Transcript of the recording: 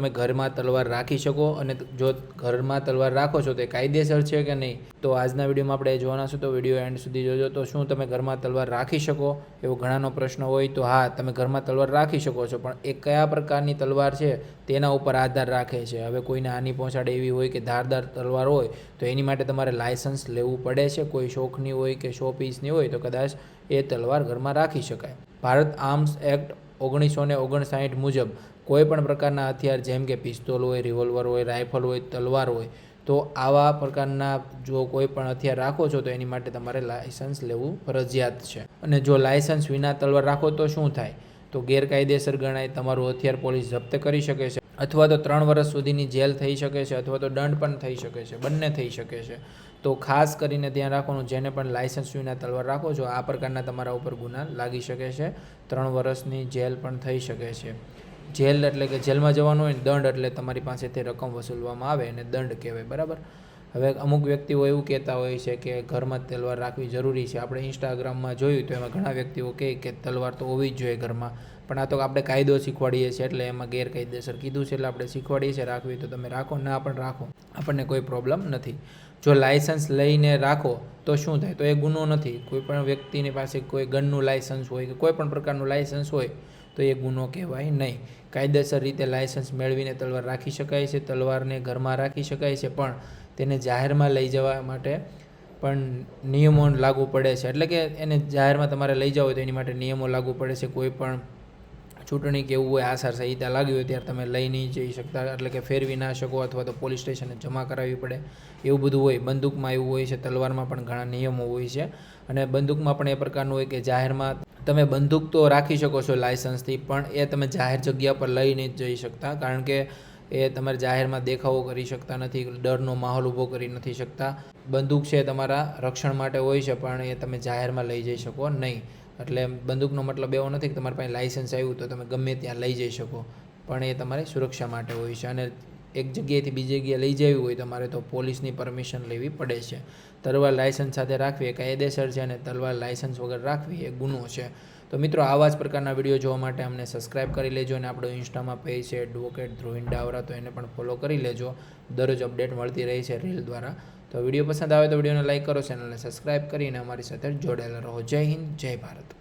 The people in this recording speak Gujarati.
તમે ઘરમાં તલવાર રાખી શકો અને જો ઘરમાં તલવાર રાખો છો તો કાયદેસર છે કે નહીં? તો આજના વિડીયોમાં આપણે જોવાના છું તો વીડિયો એન્ડ સુધી જોજો. તો શું તમે ઘરમાં તલવાર રાખી શકો? એવો ઘણાનો પ્રશ્ન હોય તો હા, તમે ઘરમાં તલવાર રાખી શકો છો. પણ એ કયા પ્રકારની તલવાર છે તેના ઉપર આધાર રાખે છે. હવે કોઈને હાની પહોંચાડે એવી હોય કે ધારદાર તલવાર હોય તો એની માટે તમારે લાયસન્સ લેવું પડે છે. કોઈ શોખની હોય કે શો પીસની હોય તો કદાચ એ તલવાર ઘરમાં રાખી શકાય. ભારત આર્મ્સ એક્ટ ઓગણીસો ને ઓગણસાઠ મુજબ કોઈ પણ પ્રકારના હથિયાર, જેમ કે પિસ્તોલ હોય, રિવોલ્વર હોય, રાઇફલ હોય, તલવાર હોય, તો આવા પ્રકારના જો કોઈ પણ હથિયાર રાખો છો, તો એની માટે તમારે લાયસન્સ લેવું ફરજિયાત છે. અને જો લાયસન્સ વિના તલવાર રાખો તો શું થાય? તો ગેરકાયદેસર ગણાય, તમારું હથિયાર પોલીસ જપ્ત કરી શકે છે. અથવા તો ત્રણ વર્ષ સુધીની જેલ થઈ શકે છે અથવા તો દંડ પણ થઈ શકે છે, બંને થઈ શકે છે. તો ખાસ કરીને ધ્યાન રાખવાનું, જેને પણ લાઇસન્સ વિના તલવાર રાખો છો, આ પ્રકારના તમારા ઉપર ગુના લાગી શકે છે. ત્રણ વર્ષની જેલ પણ થઈ શકે છે. જેલ એટલે કે જેલમાં જવાનું હોય દંડ એટલે તમારી પાસેથી રકમ વસૂલવામાં આવે અને દંડ કહેવાય, બરાબર? હવે અમુક વ્યક્તિઓ એવું કહેતા હોય છે કે ઘરમાં તલવાર રાખવી જરૂરી છે. આપણે ઇન્સ્ટાગ્રામમાં જોયું તો એમાં ઘણા વ્યક્તિઓ કહે કે તલવાર તો હોવી જ જોઈએ ઘરમાં. પણ આ તો આપણે કાયદો શીખવાડીએ છીએ એટલે એમાં ગેરકાયદેસર કીધું છે એટલે આપણે શીખવાડીએ છીએ રાખવી તો તમે રાખો, ના પણ રાખો. આપણને કોઈ પ્રોબ્લેમ નથી. જો લાયસન્સ લઈને રાખો તો શું થાય? તો એ ગુનો નથી. કોઈ પણ વ્યક્તિની પાસે કોઈ ગનનું લાયસન્સ હોય કે કોઈ પણ પ્રકારનું લાયસન્સ હોય તો એ ગુનો કહેવાય નહીં. કાયદેસર રીતે લાયસન્સ મેળવીને તલવાર રાખી શકાય છે, તલવારને ઘરમાં રાખી શકાય છે, પણ તેને જાહેરમાં લઈ જવા માટે પણ નિયમો લાગુ પડે છે. એટલે કે એને જાહેરમાં તમારે લઈ જાવ હોય તો એની માટે નિયમો લાગુ પડે છે. કોઈ પણ ચૂંટણી કે એવું હોય આચાર સંહિતા લાગી હોય ત્યારે તમે લઈ નહીં જઈ શકતા. એટલે કે ફેરવી ના શકો અથવા તો પોલીસ સ્ટેશને જમા કરાવવી પડે. એવું બધું હોય. બંદૂકમાં એવું હોય છે. તલવારમાં પણ ઘણા નિયમો હોય છે. અને બંદૂકમાં પણ એ પ્રકારનું હોય કે જાહેરમાં તમે બંદૂક તો રાખી શકો છો લાયસન્સથી, પણ એ તમે જાહેર જગ્યા પર લઈ નહીં જઈ શકતા. કારણ કે એ તમારે જાહેરમાં દેખાવો કરી શકતા નથી, ડરનો માહોલ ઊભો કરી નથી શકતા. બંદૂક છે તમારા રક્ષણ માટે હોય છે, પણ એ તમે જાહેરમાં લઈ જઈ શકો નહીં. એટલે બંદૂકનો મતલબ એવો નથી કે તમારી પાસે લાઇસન્સ આવ્યું તો તમે ગમે ત્યાં લઈ જઈ શકો, પણ એ તમારી સુરક્ષા માટે હોય છે. અને એક જગ્યાએથી બીજી જગ્યાએ લઈ જવી હોય તમારે તો પોલીસની પરમિશન લેવી પડે છે. તલવાર લાયસન્સ સાથે રાખવી એ કાયદેસર છે અને તલવાર લાયસન્સ વગર રાખવી એ ગુનો છે. તો મિત્રો, આવા જ પ્રકારના વીડિયો જોવા માટે અમને સબસ્ક્રાઇબ કરી લેજો અને આપણો ઇન્સ્ટામાં પેજ છે એડવોકેટ ધ્રુવિન ડાવરા, તો એને પણ ફોલો કરી લેજો. દરરોજ અપડેટ મળતી રહી છે રીલ દ્વારા. તો વીડિયો પસંદ આવે તો વિડીયોને લાઇક કરો ચેનલને સબસ્ક્રાઇબ કરીને અમારી સાથે જોડાયેલા રહો. જય હિન્દ, જય ભારત.